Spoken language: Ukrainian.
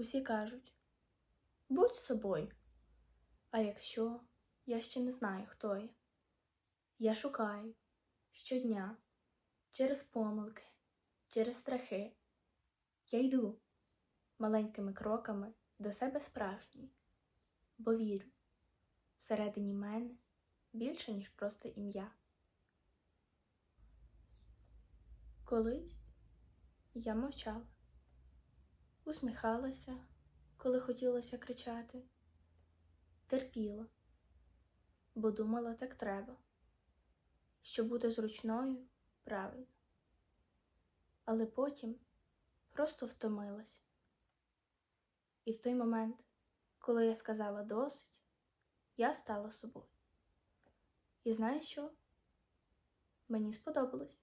Усі кажуть будь собою. А якщо я ще не знаю, хто я, я шукаю щодня через помилки, через страхи. Я йду маленькими кроками до себе справжньої, бо вірю, всередині мене більше, ніж просто ім'я. Колись я мовчала, усміхалася, коли хотілося кричати, терпіла, бо думала, так треба, що бути зручною правильно. Але потім просто втомилась. І в той момент, коли я сказала досить, я стала собою. І знаєш що? Мені сподобалось.